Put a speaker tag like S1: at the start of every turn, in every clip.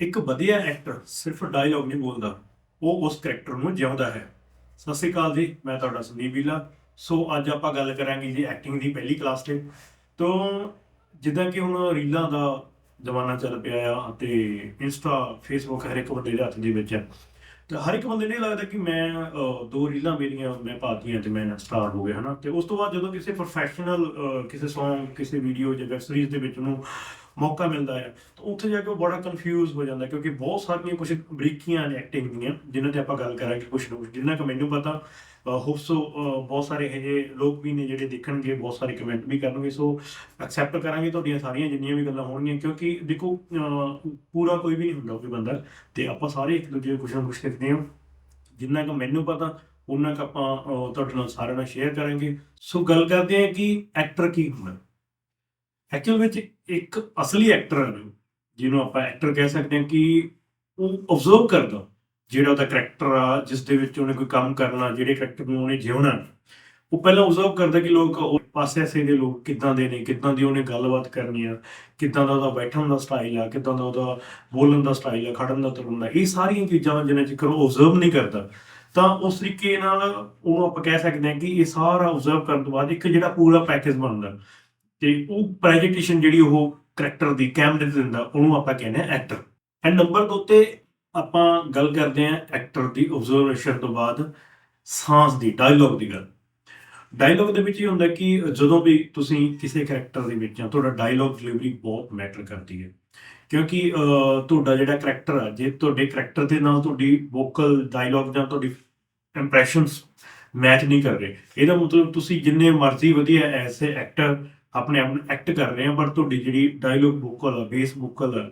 S1: ਇੱਕ ਵਧੀਆ ਐਕਟਰ ਸਿਰਫ ਡਾਇਲੌਗ ਨਹੀਂ ਬੋਲਦਾ, ਉਹ ਉਸ ਕਰੈਕਟਰ ਨੂੰ ਜਿਉਂਦਾ ਹੈ। ਸਤਿ ਸ਼੍ਰੀ ਅਕਾਲ ਜੀ, ਮੈਂ ਤੁਹਾਡਾ ਸੰਦੀਪ ਵੀਲਾ ਸੋ ਅੱਜ ਆਪਾਂ ਗੱਲ ਕਰਾਂਗੇ ਜੀ ਐਕਟਿੰਗ ਦੀ ਪਹਿਲੀ ਕਲਾਸ ਤੇ। ਤੋਂ ਜਿੱਦਾਂ ਕਿ ਹੁਣ ਰੀਲਾਂ ਦਾ ਜ਼ਮਾਨਾ ਚੱਲ ਪਿਆ ਆ ਤੇ ਇੰਸਟਾ ਫੇਸਬੁੱਕ ਹਰ ਇੱਕ ਬੰਦੇ ਦੇ ਹੱਥ ਦੇ ਵਿੱਚ ਹੈ ਤੇ ਹਰ ਇੱਕ ਬੰਦੇ ਨੂੰ ਇਹ ਲੱਗਦਾ ਕਿ ਮੈਂ ਦੋ ਰੀਲਾਂ ਮੇਰੀਆਂ ਮੈਂ ਪਾਤੀਆਂ ਤੇ ਮੈਂ ਸਟਾਰ ਹੋ ਗਿਆ, ਹਨਾ। ਤੇ ਉਸ ਤੋਂ ਬਾਅਦ ਜਦੋਂ ਕਿਸੇ ਪ੍ਰੋਫੈਸ਼ਨਲ ਕਿਸੇ Song, ਕਿਸੇ ਵੀਡੀਓ ਜਾਂ ਵੈਬ ਸੀਰੀਜ਼ ਦੇ ਵਿੱਚ ਉਹਨੂੰ ਮੌਕਾ ਮਿਲਦਾ ਹੈ। ਤਾਂ ਉੱਥੇ ਜਾ ਕੇ ਉਹ ਬੜਾ ਕਨਫਿਊਜ਼ ਹੋ ਜਾਂਦਾ ਕਿਉਂਕਿ ਬਹੁਤ ਸਾਰੀਆਂ ਕੁਝ ਬਰੀਕੀਆਂ ਨੇ ਐਕਟਿੰਗ ਦੀਆਂ, ਜਿਨ੍ਹਾਂ ਤੇ ਆਪਾਂ ਗੱਲ ਕਰਾਂਗੇ ਕੁਝ ਨਾ ਕੁਝ ਜਿੰਨਾ ਕਿ ਮੈਨੂੰ ਪਤਾ ਹੋਪ ਸੋ ਬਹੁਤ ਸਾਰੇ ਇਹ ਜਿਹੇ ਲੋਕ ਵੀ ਨੇ ਜਿਹੜੇ ਦੇਖਣਗੇ, ਬਹੁਤ ਸਾਰੇ ਕਮੈਂਟ ਵੀ ਕਰਨਗੇ। ਸੋ ਐਕਸੈਪਟ ਕਰਾਂਗੇ ਤੁਹਾਡੀਆਂ ਸਾਰੀਆਂ ਜਿੰਨੀਆਂ ਵੀ ਗੱਲਾਂ ਹੋਣਗੀਆਂ, ਕਿਉਂਕਿ ਦੇਖੋ ਪੂਰਾ ਕੋਈ ਵੀ ਨਹੀਂ ਹੁੰਦਾ ਕੋਈ ਬੰਦਾ। ਤੇ ਆਪਾਂ ਸਾਰੇ ਇੱਕ ਦੂਜੇ ਨੂੰ ਕੁਝ ਨਾ ਕੁਝ ਸਿੱਖਦੇ ਹਾਂ। ਜਿੰਨਾ ਕਿ ਮੈਨੂੰ ਪਤਾ, ਉਹਨਾਂ ਕੁ ਆਪਾਂ ਤੁਹਾਡੇ ਨਾਲ ਸਾਰਿਆਂ ਨਾਲ ਸ਼ੇਅਰ ਕਰਾਂਗੇ। ਸੋ ਗੱਲ ਕਰਦੇ ਹਾਂ ਕਿ ਐਕਟਰ ਕੀ ਹੁੰਦਾ। ਐਕਚੁਅਲ ਵਿੱਚ ਇੱਕ ਅਸਲੀ ਐਕਟਰ ਹੈ ਜਿਹਨੂੰ ਆਪਾਂ ਐਕਟਰ ਕਹਿ ਸਕਦੇ ਹਾਂ ਕਿ ਉਹ ਆਬਜ਼ਰਵ ਕਰਦਾ, ਜਿਹੜਾ ਉਹਦਾ ਕਰੈਕਟਰ ਆ, ਜਿਸ ਦੇ ਵਿੱਚ ਉਹਨੇ ਕੋਈ ਕੰਮ ਕਰਨਾ, ਜਿਹੜੇ ਕਰੈਕਟਰ ਨੂੰ ਉਹਨੇ ਜਿਉਣਾ। ਉਹ ਪਹਿਲਾਂ ਆਬਜ਼ਰਵ ਕਰਦਾ ਕਿ ਲੋਕ ਉਹ ਪਾਸੇ ਆਸੇ ਦੇ ਲੋਕ ਕਿੱਦਾਂ ਦੇ ਨੇ, ਕਿੱਦਾਂ ਦੀ ਉਹਨੇ ਗੱਲਬਾਤ ਕਰਨੀ ਆ, ਕਿੱਦਾਂ ਦਾ ਉਹਦਾ ਬੈਠਣ ਦਾ ਸਟਾਈਲ ਆ, ਕਿੱਦਾਂ ਦਾ ਉਹਦਾ ਬੋਲਣ ਦਾ ਸਟਾਈਲ ਆ, ਖੜਨ ਦਾ, ਤੁਰਨ ਦਾ, ਇਹ ਸਾਰੀਆਂ ਚੀਜ਼ਾਂ ਜਿਹਨਾਂ ਚਿਕਰ ਉਹ ਆਬਜ਼ਰਵ ਨਹੀਂ ਕਰਦਾ। ਤਾਂ ਉਸ ਤਰੀਕੇ ਨਾਲ ਉਹਨੂੰ ਆਪਾਂ ਕਹਿ ਸਕਦੇ ਹਾਂ ਕਿ ਇਹ ਸਾਰਾ ਆਬਜ਼ਰਵ ਕਰਨ ਤੋਂ ਬਾਅਦ ਇੱਕ ਜਿਹੜਾ ਪੂਰਾ ਪੈਕੇਜ ਬਣਦਾ। ਤੇ ਉਹ ਪ੍ਰੈਜੈਂਟੇਸ਼ਨ ਜਿਹੜੀ ਉਹ ਕਰੈਕਟਰ ਦੀ ਕੈਮਰੇ ਤੇ ਦਿੰਦਾ, ਉਹਨੂੰ ਆਪਾਂ ਕਹਿੰਦੇ ਆ ਐਕਟਰ ਐਂਡ ਨੰਬਰ 2 ਤੇ ਆਪਾਂ ਗੱਲ ਕਰਦੇ ਆ ਐਕਟਰ ਦੀ ਆਬਜ਼ਰਵੇਸ਼ਨ ਤੋਂ ਬਾਅਦ ਸਾਂਸ ਦੀ ਡਾਇਲੌਗ ਦੀ ਗੱਲ। ਡਾਇਲੌਗ ਦੇ ਵਿੱਚ ਇਹ ਹੁੰਦਾ ਕਿ ਜਦੋਂ ਵੀ ਤੁਸੀਂ ਕਿਸੇ ਕਰੈਕਟਰ ਦੇ ਵਿੱਚ ਜਾਂ ਤੁਹਾਡਾ ਡਾਇਲੌਗ ਡਿਲੀਵਰੀ ਬਹੁਤ ਮੈਟਰ ਕਰਦੀ ਹੈ। ਕਿਉਂਕਿ ਤੁਹਾਡਾ ਜਿਹੜਾ ਕਰੈਕਟਰ ਆ, ਜੇ ਤੁਹਾਡੇ ਕਰੈਕਟਰ ਦੇ ਨਾਲ ਤੁਹਾਡੀ ਵੋਕਲ ਡਾਇਲੌਗ ਜਾਂ ਤੁਹਾਡੀ ਇੰਪ੍ਰੈਸ਼ਨਸ ਮੈਚ ਨਹੀਂ ਕਰ ਰਹੇ, ਇਹਦਾ ਮਤਲਬ ਤੁਸੀਂ ਜਿੰਨੇ ਮਰਜ਼ੀ ਵਧੀਆ ਐਸੇ ਐਕਟਰ ਆਪਣੇ ਆਪ ਨੂੰ ਐਕਟ ਕਰ ਰਹੇ ਆ ਪਰ ਤੁਹਾਡੀ ਜਿਹੜੀ ਡਾਇਲੋਗ ਵੋਕਲ ਆ ਬੇਸ ਵੋਕਲ ਆ,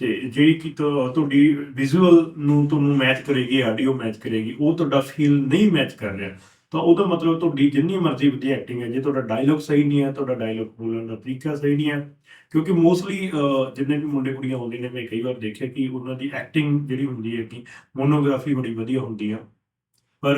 S1: ਤੇ ਜਿਹੜੀ ਕਿ ਤੁਹਾਡੀ ਵਿਜ਼ੂਅਲ ਨੂੰ ਤੁਹਾਨੂੰ ਮੈਚ ਕਰੇਗੀ ਆਡੀਓ ਮੈਚ ਕਰੇਗੀ, ਉਹ ਤੁਹਾਡਾ ਫੀਲ ਨਹੀਂ ਮੈਚ ਕਰ ਰਿਹਾ। ਤਾਂ ਉਹਦਾ ਮਤਲਬ ਤੁਹਾਡੀ ਜਿੰਨੀ ਮਰਜ਼ੀ ਵਧੀਆ ਐਕਟਿੰਗ ਹੈ, ਜੇ ਤੁਹਾਡਾ ਡਾਇਲੌਗ ਸਹੀ ਨਹੀਂ ਹੈ, ਤੁਹਾਡਾ ਡਾਇਲੌਗ ਬੋਲਣ ਦਾ ਤਰੀਕਾ ਸਹੀ ਨਹੀਂ ਹੈ। ਕਿਉਂਕਿ ਮੋਸਟਲੀ ਜਿੰਨੇ ਵੀ ਮੁੰਡੇ ਕੁੜੀਆਂ ਆਉਂਦੇ ਨੇ, ਮੈਂ ਕਈ ਵਾਰ ਦੇਖਿਆ ਕਿ ਉਹਨਾਂ ਦੀ ਐਕਟਿੰਗ ਜਿਹੜੀ ਹੁੰਦੀ ਹੈ ਕਿ ਮੋਨੋਗ੍ਰਾਫੀ ਬੜੀ ਵਧੀਆ ਹੁੰਦੀ ਆ। ਪਰ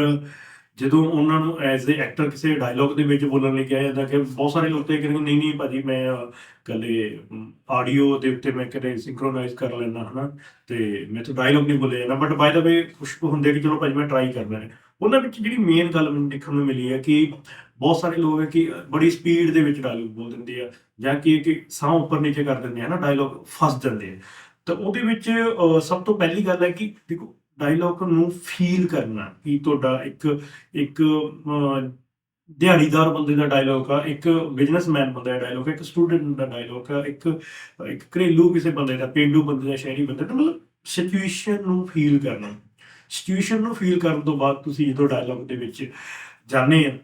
S1: ਜਦੋਂ ਉਹਨਾਂ ਨੂੰ ਐਜ਼ ਅ ਐਕਟਰ ਕਿਸੇ ਡਾਇਲੌਗ ਦੇ ਵਿੱਚ ਬੋਲਣ ਲਈ ਕਿਹਾ ਜਾਂਦਾ ਕਿ ਬਹੁਤ ਸਾਰੇ ਲੋਕ ਤਾਂ ਕਹਿੰਦੇ ਨਹੀਂ ਨਹੀਂ ਭਾਜੀ ਮੈਂ ਅਹ, ਆਡੀਓ ਦੇ ਉੱਤੇ ਮੈਂ ਕਦੇ ਸਿੰਕਰੋਨਾਈਜ਼ ਕਰ ਲੈਣਾ ਹਨਾ? ਤੇ ਮੈਂ ਤਾਂ ਡਾਇਲੌਗ ਨਹੀਂ ਬੋਲਿਆ ਜਾਂਦਾ ਬਟ ਬਾਈ ਦਾ ਵੇ ਕੁਝ ਹੁੰਦੇ ਕਿ ਚਲੋ ਭਾਜੀ ਮੈਂ ਟਰਾਈ ਕਰਨਾ ਹੈ। ਉਹਨਾਂ ਵਿੱਚ ਜਿਹੜੀ ਮੇਨ ਗੱਲ ਮੈਨੂੰ ਦੇਖਣ ਨੂੰ ਮਿਲੀ ਹੈ ਕਿ ਬਹੁਤ ਸਾਰੇ ਲੋਕ ਹੈ ਕਿ ਬੜੀ ਸਪੀਡ ਦੇ ਵਿੱਚ ਡਾਇਲੌਗ ਬੋਲ ਦਿੰਦੇ ਆ ਜਾਂ ਕਿ ਕਿ ਸਾਹ ਉੱਪਰ ਨੀਚੇ ਕਰ ਦਿੰਦੇ ਆ ਨਾ ਡਾਇਲੌਗ ਫਸ ਜਾਂਦੇ ਆ। ਤਾਂ ਉਹਦੇ ਵਿੱਚ ਸਭ ਤੋਂ ਪਹਿਲੀ ਗੱਲ ਹੈ ਕਿ ਦੇਖੋ ਡਾਇਲੌਗ ਨੂੰ ਫੀਲ ਕਰਨਾ, ਕਿ ਤੁਹਾਡਾ ਇੱਕ ਇੱਕ ਦਿਹਾੜੀਦਾਰ ਬੰਦੇ ਦਾ ਡਾਇਲੌਗ ਆ, ਇੱਕ ਬਿਜ਼ਨਸਮੈਨ ਬੰਦੇ ਦਾ ਡਾਇਲੌਗ ਆ, ਇੱਕ ਸਟੂਡੈਂਟ ਦਾ ਡਾਇਲੌਗ ਆ, ਇੱਕ ਇੱਕ ਘਰੇਲੂ ਕਿਸੇ ਬੰਦੇ ਦਾ, ਪਿੰਡੂ ਬੰਦੇ ਦਾ, ਸ਼ਹਿਰੀ ਬੰਦੇ ਦਾ, ਮਤਲਬ ਸਿਚੁਏਸ਼ਨ ਨੂੰ ਫੀਲ ਕਰਨਾ। ਸਿਚੁਏਸ਼ਨ ਨੂੰ ਫੀਲ ਕਰਨ ਤੋਂ ਬਾਅਦ ਤੁਸੀਂ ਜਦੋਂ ਡਾਇਲੌਗ ਦੇ ਵਿੱਚ ਜਾਣੇ ਆ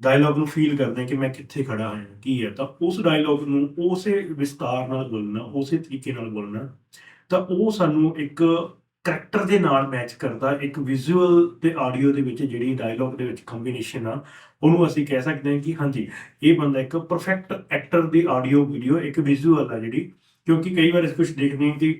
S1: ਡਾਇਲੌਗ ਨੂੰ ਫੀਲ ਕਰਦੇ ਕਿ ਮੈਂ ਕਿੱਥੇ ਖੜਾ ਹਾਂ ਕੀ ਹੈ, ਤਾਂ ਉਸ ਡਾਇਲੌਗ ਨੂੰ ਉਸੇ ਵਿਸਤਾਰ ਨਾਲ ਬੋਲਣਾ, ਉਸੇ ਤਰੀਕੇ ਨਾਲ ਬੋਲਣਾ, ਤਾਂ ਉਹ ਸਾਨੂੰ ਇੱਕ ਕਰੈਕਟਰ ਦੇ ਨਾਲ ਮੈਚ ਕਰਦਾ, ਇੱਕ ਵਿਜ਼ੂਅਲ ਤੇ ਆਡੀਓ ਦੇ ਵਿੱਚ ਜਿਹੜੀ ਡਾਇਲੌਗ ਦੇ ਵਿੱਚ ਕੰਬੀਨੇਸ਼ਨ ਆ, ਉਹਨੂੰ ਅਸੀਂ ਕਹਿ ਸਕਦੇ ਹਾਂ ਕਿ ਹਾਂਜੀ, ਇਹ ਬੰਦਾ ਇੱਕ ਪਰਫੈਕਟ ਐਕਟਰ ਦੀ ਆਡੀਓ ਵੀਡੀਓ ਇੱਕ ਵਿਜ਼ੂਅਲ ਆ ਜਿਹੜੀ, ਕਿਉਂਕਿ ਕਈ ਵਾਰ ਅਸੀਂ ਕੁਝ ਦੇਖਦੇ ਹਾਂ ਕਿ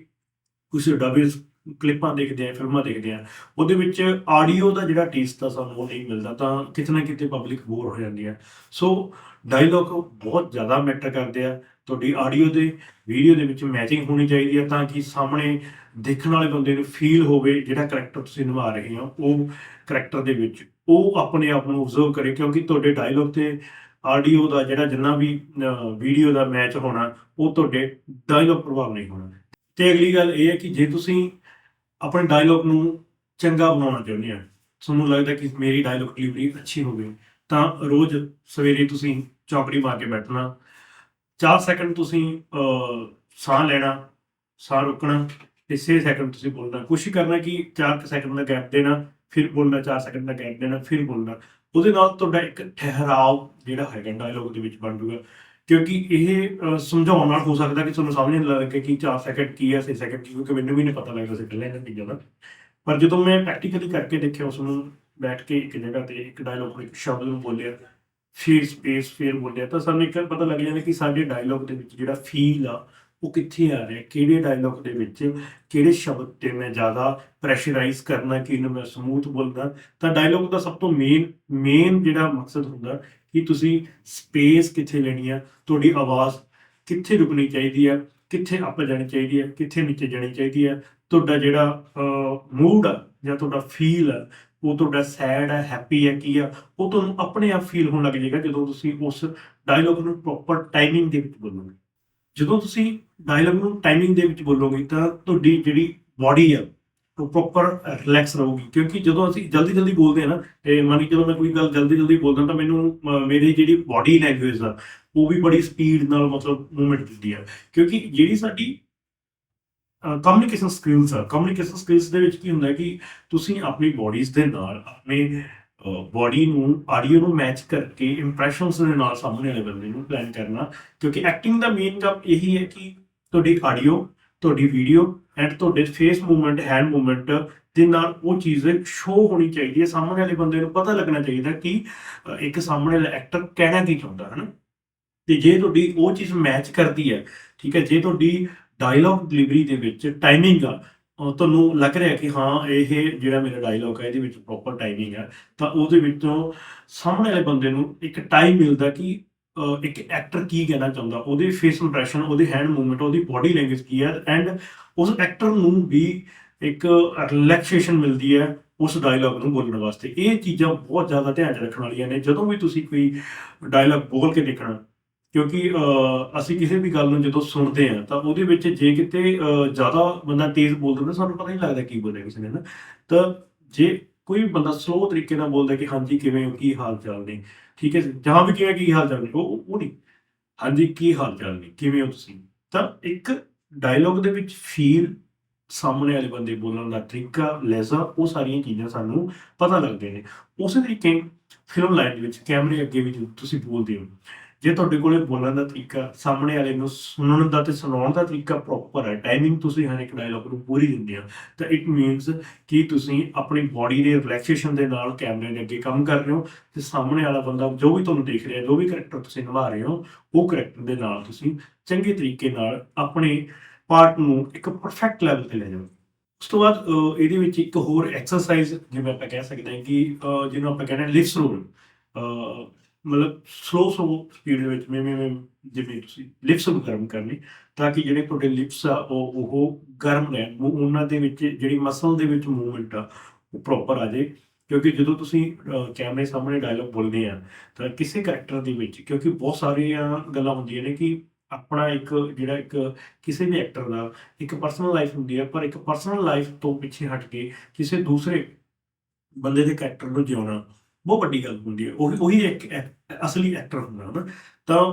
S1: ਕੁਝ ਡਬਿਸ ਕਲਿੱਪਾਂ ਦੇਖਦੇ ਆ ਫਿਲਮਾਂ ਦੇਖਦੇ ਆ ਉਹਦੇ ਵਿੱਚ ਆਡੀਓ ਦਾ ਜਿਹੜਾ ਟੇਸਟ ਆ ਸਾਨੂੰ ਉਹ ਨਹੀਂ ਮਿਲਦਾ, ਤਾਂ ਕਿਤੇ ਨਾ ਕਿਤੇ ਪਬਲਿਕ ਬੋਰ ਹੋ ਜਾਂਦੀ ਹੈ ਸੋ ਡਾਇਲੌਗ ਬਹੁਤ ਜ਼ਿਆਦਾ ਮੈਟਰ ਕਰਦੇ ਆ ਤੁਹਾਡੀ ਆਡੀਓ ਦੇ ਵੀਡੀਓ ਦੇ ਵਿੱਚ ਮੈਚਿੰਗ ਹੋਣੀ ਚਾਹੀਦੀ ਹੈ ਤਾਂ ਕਿ ਸਾਹਮਣੇ ਦੇਖਣ ਵਾਲੇ ਬੰਦੇ ਨੂੰ ਫੀਲ ਹੋਵੇ ਜਿਹੜਾ ਕਰੈਕਟਰ ਤੁਸੀਂ ਨਿਭਾ ਰਹੇ ਹੋ, ਉਹ ਕਰੈਕਟਰ ਦੇ ਵਿੱਚ। ਉਹ ਆਪਣੇ ਆਪ ਨੂੰ ਆਬਜ਼ਰਵ ਕਰੇ ਕਿਉਂਕਿ ਤੁਹਾਡੇ ਡਾਇਲੌਗ ਤੇ ਆਡੀਓ ਦਾ ਜਿਹੜਾ ਜਿੰਨਾ ਵੀ ਵੀਡੀਓ ਦਾ ਮੈਚ ਹੋਣਾ, ਉਹ ਤੁਹਾਡੇ ਡਾਇਲੌਗ ਪ੍ਰਭਾਵ ਨਹੀਂ ਹੋਣਾ। ਤੇ ਅਗਲੀ ਗੱਲ ਇਹ ਹੈ ਕਿ ਜੇ ਤੁਸੀਂ ਆਪਣੇ ਡਾਇਲੌਗ ਨੂੰ ਚੰਗਾ ਬਣਾਉਣਾ ਚਾਹੁੰਦੇ ਆ ਤੁਹਾਨੂੰ ਲੱਗਦਾ ਕਿ ਮੇਰੀ ਡਾਇਲੌਗ ਡਿਲੀਵਰੀ ਅੱਛੀ ਹੋਵੇ, ਤਾਂ ਰੋਜ਼ ਸਵੇਰੇ ਤੁਸੀਂ ਚੌਕੜੀ ਮਾਰ ਕੇ ਬੈਠਣਾ 4 ਸੈਕਿੰਡ ਤੁਸੀਂ ਅਹ, ਸਾਹ ਲੈਣਾ ਸਾਹ ਰੋਕਣਾ ਤੇ 6 ਸੈਕਿੰਡ ਤੁਸੀਂ ਬੋਲਣਾ। ਕੋਸ਼ਿਸ਼ ਕਰਨਾ ਕਿ 4 ਸੈਕਿੰਡ ਦਾ ਗੈਪ ਦੇਣਾ ਫਿਰ ਬੋਲਣਾ 4 ਸੈਕਿੰਡ ਦਾ ਗੈਪ ਦੇਣਾ ਫਿਰ ਬੋਲਣਾ। ਉਹਦੇ ਨਾਲ ਤੁਹਾਡਾ ਇੱਕ ਠਹਿਰਾਵ ਜਿਹੜਾ ਹੈਗਾ ਡਾਇਲੋਗ ਦੇ ਵਿੱਚ ਬਣ ਜੂਗਾ ਕਿਉਂਕਿ ਇਹ ਸਮਝਾਉਣ ਨਾਲ ਹੋ ਸਕਦਾ ਕਿ ਤੁਹਾਨੂੰ ਸਮਝ ਨਹੀਂ ਲੱਗੇ ਕਿ 4 ਸੈਕਿੰਡ ਕੀ ਹੈ 6 ਸੈਕਿੰਡ ਕੀ ਕਿਉਂਕਿ ਮੈਨੂੰ ਵੀ ਨਹੀਂ ਪਤਾ ਲੱਗਦਾ ਸੀ ਪਹਿਲਾਂ ਇਹਨਾਂ ਚੀਜ਼ਾਂ ਦਾ। ਪਰ ਜਦੋਂ ਮੈਂ ਪ੍ਰੈਕਟੀਕਲੀ ਕਰਕੇ ਦੇਖਿਆ ਉਸ ਨੂੰ ਬੈਠ ਕੇ ਇੱਕ ਜਗ੍ਹਾ ਤੇ ਇੱਕ ਡਾਇਲੋਗ ਇੱਕ ਸ਼ਬਦ ਨੂੰ ਬੋਲਿਆ ਫਿਰ ਸਪੇਸ ਫਿਰ ਬੋਲਿਆ ਤਾਂ ਸਾਨੂੰ ਇੱਕ ਪਤਾ ਲੱਗ ਜਾਂਦਾ ਕਿ ਸਾਡੇ ਡਾਇਲੌਗ ਦੇ ਵਿੱਚ ਜਿਹੜਾ ਫੀਲ ਆ, ਉਹ ਕਿੱਥੇ ਆ ਰਿਹਾ, ਕਿਹੜੇ ਡਾਇਲੌਗ ਦੇ ਵਿੱਚ, ਕਿਹੜੇ ਸ਼ਬਦ ਤੇ ਮੈਂ ਜ਼ਿਆਦਾ ਪ੍ਰੈਸ਼ਰਾਈਜ਼ ਕਰਨਾ ਕਿ ਇਹਨੂੰ ਮੈਂ ਸਮੂਥ ਬੋਲਦਾ, ਤਾਂ ਡਾਇਲੌਗ ਦਾ ਸਭ ਤੋਂ ਮੇਨ ਮੇਨ ਜਿਹੜਾ ਮਕਸਦ ਹੁੰਦਾ ਕਿ ਤੁਸੀਂ ਸਪੇਸ ਕਿੱਥੇ ਲੈਣੀ ਆ, ਤੁਹਾਡੀ ਆਵਾਜ਼ ਕਿੱਥੇ ਰੁਕਣੀ ਚਾਹੀਦੀ ਆ, ਕਿੱਥੇ ਅਪ ਜਾਣੀ ਚਾਹੀਦੀ ਹੈ ਕਿੱਥੇ ਨੀਚੇ ਜਾਣੀ ਚਾਹੀਦੀ ਹੈ ਤੁਹਾਡਾ ਜਿਹੜਾ ਮੂਡ ਆ ਜਾਂ ਤੁਹਾਡਾ ਫੀਲ ਆ ਉਹ ਤੁਹਾਡਾ ਸੈਡ ਹੈ ਹੈਪੀ ਹੈ, ਕੀ ਆ ਉਹ ਤੁਹਾਨੂੰ ਆਪਣੇ ਆਪ ਫੀਲ ਹੋਣ ਲੱਗ ਜਾਏਗਾ ਜਦੋਂ ਤੁਸੀਂ ਉਸ ਡਾਇਲੋਗ ਨੂੰ ਪ੍ਰੋਪਰ ਟਾਈਮਿੰਗ ਦੇ ਵਿੱਚ ਬੋਲੋਗੇ। ਜਦੋਂ ਤੁਸੀਂ ਡਾਇਲੋਗ ਨੂੰ ਟਾਈਮਿੰਗ ਦੇ ਵਿੱਚ ਬੋਲੋਗੇ ਤਾਂ ਤੁਹਾਡੀ ਜਿਹੜੀ ਬਾਡੀ ਆ, ਉਹ ਪ੍ਰੋਪਰ ਰਿਲੈਕਸ ਰਹੂਗੀ। ਕਿਉਂਕਿ ਜਦੋਂ ਅਸੀਂ ਜਲਦੀ ਜਲਦੀ ਬੋਲਦੇ ਆ ਨਾ, ਤੇ ਮੰਨ ਕੇ ਜਦੋਂ ਮੈਂ ਕੋਈ ਗੱਲ ਜਲਦੀ ਜਲਦੀ ਬੋਲਦਾ ਤਾਂ ਮੈਨੂੰ ਮੇਰੀ ਜਿਹੜੀ ਬਾਡੀ ਲੈਂਗੁਏਜ ਆ, ਉਹ ਵੀ ਬੜੀ ਸਪੀਡ ਨਾਲ ਮਤਲਬ ਮੂਵਮੈਂਟ ਦਿੰਦੀ ਆ। ਕਿਉਂਕਿ ਜਿਹੜੀ ਸਾਡੀ ਕਮਿਊਨੀਕੇਸ਼ਨ ਸਕਿੱਲਸ ਆ। ਕਮਿਊਨੀਕੇਸ਼ਨ ਸਕਿੱਲਸ ਦੇ ਵਿੱਚ ਕੀ ਹੁੰਦਾ ਕਿ ਤੁਸੀਂ ਆਪਣੀ ਬਾਡੀਜ਼ ਦੇ ਨਾਲ ਆਪਣੇ ਬਾਡੀ ਨੂੰ ਆਡੀਓ ਨੂੰ ਮੈਚ ਕਰਕੇ ਇੰਪ੍ਰੈਸ਼ਨਸ ਦੇ ਨਾਲ ਸਾਹਮਣੇ ਵਾਲੇ ਬੰਦੇ ਨੂੰ ਪਲਾਨ ਕਰਨਾ। ਕਿਉਂਕਿ ਐਕਟਿੰਗ ਦਾ ਮੇਨ ਕੰਮ ਇਹੀ ਹੈ ਕਿ ਤੁਹਾਡੀ ਆਡੀਓ ਤੁਹਾਡੀ ਵੀਡੀਓ ਐਂਡ ਤੁਹਾਡੇ ਫੇਸ ਮੂਵਮੈਂਟ ਹੈਂਡ ਮੂਵਮੈਂਟ ਦੇ ਨਾਲ ਉਹ ਚੀਜ਼ ਸ਼ੋ ਹੋਣੀ ਚਾਹੀਦੀ ਹੈ। ਸਾਹਮਣੇ ਵਾਲੇ ਬੰਦੇ ਨੂੰ ਪਤਾ ਲੱਗਣਾ ਚਾਹੀਦਾ ਕਿ ਇੱਕ ਸਾਹਮਣੇ ਵਾਲਾ ਐਕਟਰ ਕਹਿਣਾ ਕੀ ਚਾਹੁੰਦਾ ਹੈ ਨਾ ਤੇ ਜੇ ਤੁਹਾਡੀ ਉਹ ਚੀਜ਼ ਮੈਚ ਕਰਦੀ ਹੈ, ਠੀਕ ਹੈ? ਜੇ ਤੁਹਾਡੀ ਡਾਇਲੌਗ ਡਿਲੀਵਰੀ ਦੇ ਵਿੱਚ ਟਾਈਮਿੰਗ ਆ ਤੁਹਾਨੂੰ ਲੱਗ ਰਿਹਾ ਕਿ ਹਾਂ, ਇਹ ਜਿਹੜਾ ਮੇਰਾ ਡਾਇਲੌਗ ਹੈ ਇਹਦੇ ਵਿੱਚ ਪ੍ਰੋਪਰ ਟਾਈਮਿੰਗ ਹੈ ਤਾਂ ਉਹਦੇ ਵਿੱਚੋਂ ਸਾਹਮਣੇ ਵਾਲੇ ਬੰਦੇ ਨੂੰ ਇੱਕ ਟਾਈਮ ਮਿਲਦਾ ਕਿ ਇੱਕ ਐਕਟਰ ਕੀ ਕਹਿਣਾ ਚਾਹੁੰਦਾ। ਉਹਦੇ ਫੇਸ ਇੰਪ੍ਰੈਸ਼ਨ ਉਹਦੇ ਹੈਂਡ ਮੂਵਮੈਂਟ ਉਹਦੀ ਬਾਡੀ ਲੈਂਗੁਏਜ ਕੀ ਹੈ ਐਂਡ ਉਸ ਐਕਟਰ ਨੂੰ ਵੀ ਇੱਕ ਰਿਲੈਕਸੇਸ਼ਨ ਮਿਲਦੀ ਹੈ ਉਸ ਡਾਇਲੌਗ ਨੂੰ ਬੋਲਣ ਵਾਸਤੇ। ਇਹ ਚੀਜ਼ਾਂ ਬਹੁਤ ਜ਼ਿਆਦਾ ਧਿਆਨ 'ਚ ਰੱਖਣ ਵਾਲੀਆਂ ਨੇ। ਜਦੋਂ ਵੀ ਤੁਸੀਂ ਕੋਈ ਡਾਇਲੌਗ ਬੋਲ ਕੇ ਦੇਖਣਾ ਕਿਉਂਕਿ ਅ, ਅਸੀਂ ਕਿਸੇ ਵੀ ਗੱਲ ਨੂੰ ਜਦੋਂ ਸੁਣਦੇ ਆ ਤਾਂ ਉਹਦੇ ਵਿੱਚ ਜੇ ਕਿਤੇ ਜ਼ਿਆਦਾ ਬੰਦਾ ਤੇਜ਼ ਬੋਲ ਦਿੰਦਾ ਸਾਨੂੰ ਪਤਾ ਨਹੀਂ ਲੱਗਦਾ ਕੀ ਬੋਲਿਆ ਕਿਸੇ ਨੇ ਨਾ ਤਾਂ ਜੇ ਕੋਈ ਬੰਦਾ ਸਲੋ ਤਰੀਕੇ ਨਾਲ ਬੋਲਦਾ ਕਿ ਹਾਂਜੀ ਕਿਵੇਂ ਹੋ ਕੀ ਹਾਲ ਚਾਲ ਨੇ ਠੀਕ ਹੈ ਜਹਾਂ ਵੀ ਕਿਵੇਂ ਕੀ ਹਾਲ ਚਾਲ ਨੇ ਉਹ ਉਹ ਨਹੀਂ ਹਾਂਜੀ ਕੀ ਹਾਲ ਚਾਲ ਨੇ ਕਿਵੇਂ ਹੋ ਤੁਸੀਂ? ਤਾਂ ਇੱਕ ਡਾਇਲੌਗ ਦੇ ਵਿੱਚ ਫੀਲ ਸਾਹਮਣੇ ਵਾਲੇ ਬੰਦੇ ਬੋਲਣ ਦਾ ਤਰੀਕਾ ਲਹਿਜ਼ਾ ਉਹ ਸਾਰੀਆਂ ਚੀਜ਼ਾਂ ਸਾਨੂੰ ਪਤਾ ਲੱਗਦੀਆਂ ਨੇ। ਉਸੇ ਤਰੀਕੇ ਫਿਲਮ ਲਾਈਨ ਦੇ ਵਿੱਚ ਕੈਮਰੇ ਅੱਗੇ ਵੀ ਤੁਸੀਂ ਬੋਲਦੇ ਹੋ। ਜੇ ਤੁਹਾਡੇ ਕੋਲੇ ਬੋਲਣ ਦਾ ਤਰੀਕਾ ਸਾਹਮਣੇ ਵਾਲੇ ਨੂੰ ਸੁਣਨ ਦਾ ਤੇ ਸੁਣਾਉਣ ਦਾ ਤਰੀਕਾ ਪ੍ਰੋਪਰ ਹੈ ਟਾਈਮਿੰਗ ਤੁਸੀਂ ਹਰ ਇੱਕ ਡਾਇਲੌਗ ਨੂੰ ਪੂਰੀ ਦਿੰਦੇ ਹੋ, ਤਾਂ ਇਟ ਮੀਨਸ ਕਿ ਤੁਸੀਂ ਆਪਣੀ ਬਾਡੀ ਦੇ ਰਿਲੈਕਸੇਸ਼ਨ ਦੇ ਨਾਲ ਕੈਮਰੇ ਦੇ ਅੱਗੇ ਕੰਮ ਕਰ ਰਹੇ ਹੋ ਤੇ ਸਾਹਮਣੇ ਵਾਲਾ ਬੰਦਾ ਜੋ ਵੀ ਤੁਹਾਨੂੰ ਦੇਖ ਰਿਹਾ, ਜੋ ਵੀ ਕਰੈਕਟਰ ਤੁਸੀਂ ਨਿਭਾ ਰਹੇ ਹੋ, ਉਹ ਕਰੈਕਟਰ ਦੇ ਨਾਲ ਤੁਸੀਂ ਚੰਗੇ ਤਰੀਕੇ ਨਾਲ ਆਪਣੇ ਪਾਰਟ ਨੂੰ ਇੱਕ ਪਰਫੈਕਟ ਲੈਵਲ ਤੇ ਲੈ ਜਾਓ। ਉਸ ਤੋਂ ਬਾਅਦ ਇਹਦੇ ਵਿੱਚ ਇੱਕ ਹੋਰ ਐਕਸਰਸਾਈਜ਼ ਜਿਵੇਂ ਆਪਾਂ ਕਹਿ ਸਕਦੇ ਹਾਂ ਕਿ ਜਿਹਨੂੰ ਆਪਾਂ ਕਹਿੰਦੇ ਹਾਂ ਲਿਪਸ ਰੋਲ ਮਤਲਬ ਸਲੋ ਸਲੋ ਸਪੀਡ ਦੇ ਵਿੱਚ ਮੈਂ ਮੈਂ ਜਿਵੇਂ ਤੁਸੀਂ ਲਿਪਸ ਨੂੰ ਗਰਮ ਕਰਨੀ, ਤਾਂ ਕਿ ਜਿਹੜੇ ਤੁਹਾਡੇ ਲਿਪਸ ਆ, ਉਹ ਉਹ ਗਰਮ ਰਹਿਣ ਉਹਨਾਂ ਦੇ ਵਿੱਚ ਜਿਹੜੀ ਮਸਲ ਦੇ ਵਿੱਚ ਮੂਵਮੈਂਟ ਆ, ਉਹ ਪ੍ਰੋਪਰ ਆ ਜਾਏ। ਕਿਉਂਕਿ ਜਦੋਂ ਤੁਸੀਂ ਕੈਮਰੇ ਸਾਹਮਣੇ ਡਾਇਲੌਗ ਬੋਲਦੇ ਆ, ਤਾਂ ਕਿਸੇ ਕਰੈਕਟਰ ਦੇ ਵਿੱਚ, ਕਿਉਂਕਿ ਬਹੁਤ ਸਾਰੀਆਂ ਗੱਲਾਂ ਹੁੰਦੀਆਂ ਨੇ ਕਿ ਆਪਣਾ ਇੱਕ, ਜਿਹੜਾ ਇੱਕ ਕਿਸੇ ਵੀ ਐਕਟਰ ਦਾ ਇੱਕ ਪਰਸਨਲ ਲਾਈਫ ਹੁੰਦੀ ਹੈ ਪਰ ਇੱਕ ਪਰਸਨਲ ਲਾਈਫ ਤੋਂ ਪਿੱਛੇ ਹਟ ਕੇ ਕਿਸੇ ਦੂਸਰੇ ਬੰਦੇ ਦੇ ਕੈਰੈਕਟਰ ਨੂੰ ਜਿਉਣਾ ਬਹੁਤ ਵੱਡੀ ਗੱਲ ਹੁੰਦੀ ਹੈ। ਉਹ ਉਹੀ ਇੱਕ ਅਸਲੀ ਐਕਟਰ ਹੁੰਦਾ ਹੈ ਨਾ। ਤਾਂ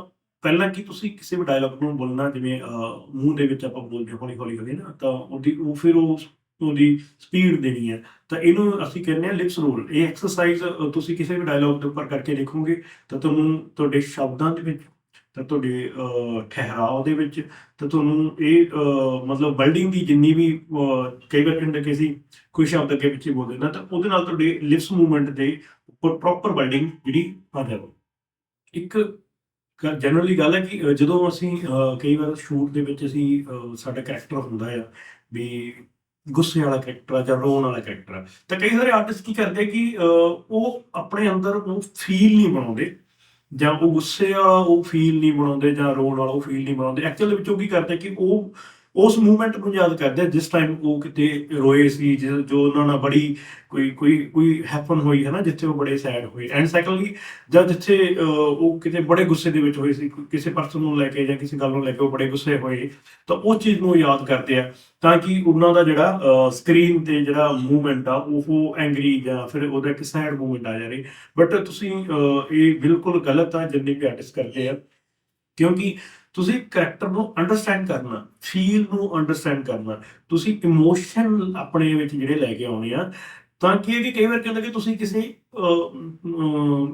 S1: ਪਹਿਲਾਂ ਕੀ ਤੁਸੀਂ ਕਿਸੇ ਵੀ ਡਾਇਲੌਗ ਨੂੰ ਬੋਲਣਾ ਜਿਵੇਂ ਮੂੰਹ ਦੇ ਵਿੱਚ ਆਪਾਂ ਬੋਲਦੇ ਹੌਲੀ ਹੌਲੀ ਹੌਲੀ ਨਾ ਤਾਂ ਉਹਦੀ ਉਹ ਫਿਰ ਉਹ ਉਹਦੀ ਸਪੀਡ ਦੇਣੀ ਹੈ। ਤਾਂ ਇਹਨੂੰ ਅਸੀਂ ਕਹਿੰਦੇ ਹਾਂ ਲਿਪਸ ਰੋਲ ਇਹ ਐਕਸਰਸਾਈਜ਼ ਤੁਸੀਂ ਕਿਸੇ ਵੀ ਡਾਇਲੌਗ ਦੇ ਉੱਪਰ ਕਰਕੇ ਦੇਖੋਗੇ ਤਾਂ ਤੁਹਾਨੂੰ ਤੁਹਾਡੇ ਸ਼ਬਦਾਂ ਦੇ ਵਿੱਚ ਤਾਂ ਤੁਹਾਡੇ ਠਹਿਰਾਓ ਦੇ ਵਿੱਚ ਤਾਂ ਤੁਹਾਨੂੰ ਇਹ ਮਤਲਬ ਬਿਲਡਿੰਗ ਦੀ ਜਿੰਨੀ ਵੀ ਅਹ, ਕਈ ਵਾਰ ਕਹਿੰਦੇ ਕਿ ਕੋਈ ਸ਼ਬਦ ਅੱਗੇ ਪਿੱਛੇ ਬੋਲਦੇ ਦਿੰਦਾ ਤਾਂ ਉਹਦੇ ਨਾਲ ਤੁਹਾਡੇ ਲਿਪਸ ਮੂਵਮੈਂਟ ਦੇ ਪ੍ਰੋਪਰ ਬਿਲਡਿੰਗ ਜਿਹੜੀ ਆ ਜਾਵੇ ਇੱਕ ਜਨਰਲੀ ਗੱਲ ਹੈ ਕਿ ਜਦੋਂ ਅਸੀਂ ਕਈ ਵਾਰ ਸ਼ੂਟ ਦੇ ਵਿੱਚ ਅਸੀਂ ਸਾਡਾ ਕੈਰੈਕਟਰ ਹੁੰਦਾ ਆ ਵੀ ਗੁੱਸੇ ਵਾਲਾ ਕੈਰੈਕਟਰ ਆ ਜਾਂ ਰੋਣ ਵਾਲਾ ਕੈਰੈਕਟਰ ਆ, ਤਾਂ ਕਈ ਸਾਰੇ ਆਰਟਿਸਟ ਕੀ ਕਰਦੇ ਕਿ ਉਹ ਆਪਣੇ ਅੰਦਰ ਉਹ ਫੀਲ ਨਹੀਂ ਬਣਾਉਂਦੇ ਜਾਂ ਉਹ ਗੁੱਸੇ ਆ, ਉਹ ਫੀਲ ਨਹੀਂ ਬਣਾਉਂਦੇ ਜਾਂ ਰੋਣ ਵਾਲਾ ਉਹ ਫੀਲ ਨਹੀਂ ਬਣਾਉਂਦੇ। ਐਕਚੁਅਲ ਵਿੱਚ ਉਹ ਕੀ ਕਰਦੇ ਕਿ ਉਹ ਉਸ ਮੂਵਮੈਂਟ ਨੂੰ ਯਾਦ ਕਰਦੇ ਜਿਸ ਟਾਈਮ ਉਹ ਕਿਤੇ ਰੋਏ ਸੀ ਜੋ ਉਹਨਾਂ ਨਾਲ ਬੜੀ ਕੋਈ ਕੋਈ ਕੋਈ ਹੈਪਨ ਹੋਈ ਹੈ ਨਾ, ਜਿੱਥੇ ਉਹ ਬੜੇ ਸੈਡ ਹੋਏ। ਐਂਡ ਸੈਕੰਡਲੀ ਜਦ ਜਿੱਥੇ ਉਹ ਕਿਤੇ ਬੜੇ ਗੁੱਸੇ ਦੇ ਵਿੱਚ ਹੋਏ ਸੀ ਕਿਸੇ ਪਰਸਨ ਨੂੰ ਲੈ ਕੇ ਜਾਂ ਕਿਸੇ ਗੱਲ ਨੂੰ ਲੈ ਕੇ ਉਹ ਬੜੇ ਗੁੱਸੇ ਹੋਏ, ਤਾਂ ਉਹ ਚੀਜ਼ ਨੂੰ ਯਾਦ ਕਰਦੇ ਆ, ਤਾਂ ਕਿ ਉਹਨਾਂ ਦਾ ਜਿਹੜਾ ਸਕਰੀਨ ਤੇ ਜਿਹੜਾ ਮੂਵਮੈਂਟ ਆ, ਉਹ ਐਂਗਰੀ ਜਾਂ ਫਿਰ ਉਹਦਾ ਇੱਕ ਸੈਡ ਮੂਵਮੈਂਟ ਆ ਜਾ ਰਹੀ ਬਟ ਤੁਸੀਂ ਇਹ ਬਿਲਕੁਲ ਗਲਤ ਆ, ਜਿੰਨੇ ਵੀ ਆਰਟਿਸਟ ਕਰਦੇ ਆ। ਕਿਉਂਕਿ ਤੁਸੀਂ ਕਰੈਕਟਰ ਨੂੰ ਅੰਡਰਸਟੈਂਡ ਕਰਨਾ ਫੀਲ ਨੂੰ ਅੰਡਰਸਟੈਂਡ ਕਰਨਾ, ਤੁਸੀਂ ਇਮੋਸ਼ਨ ਆਪਣੇ ਵਿੱਚ ਜਿਹੜੇ ਲੈ ਕੇ ਆਉਣੇ ਆ, ਤਾਂ ਕਿ ਇਹ ਵੀ ਕਈ ਵਾਰ ਕਹਿੰਦਾ ਕਿ ਤੁਸੀਂ ਕਿਸੇ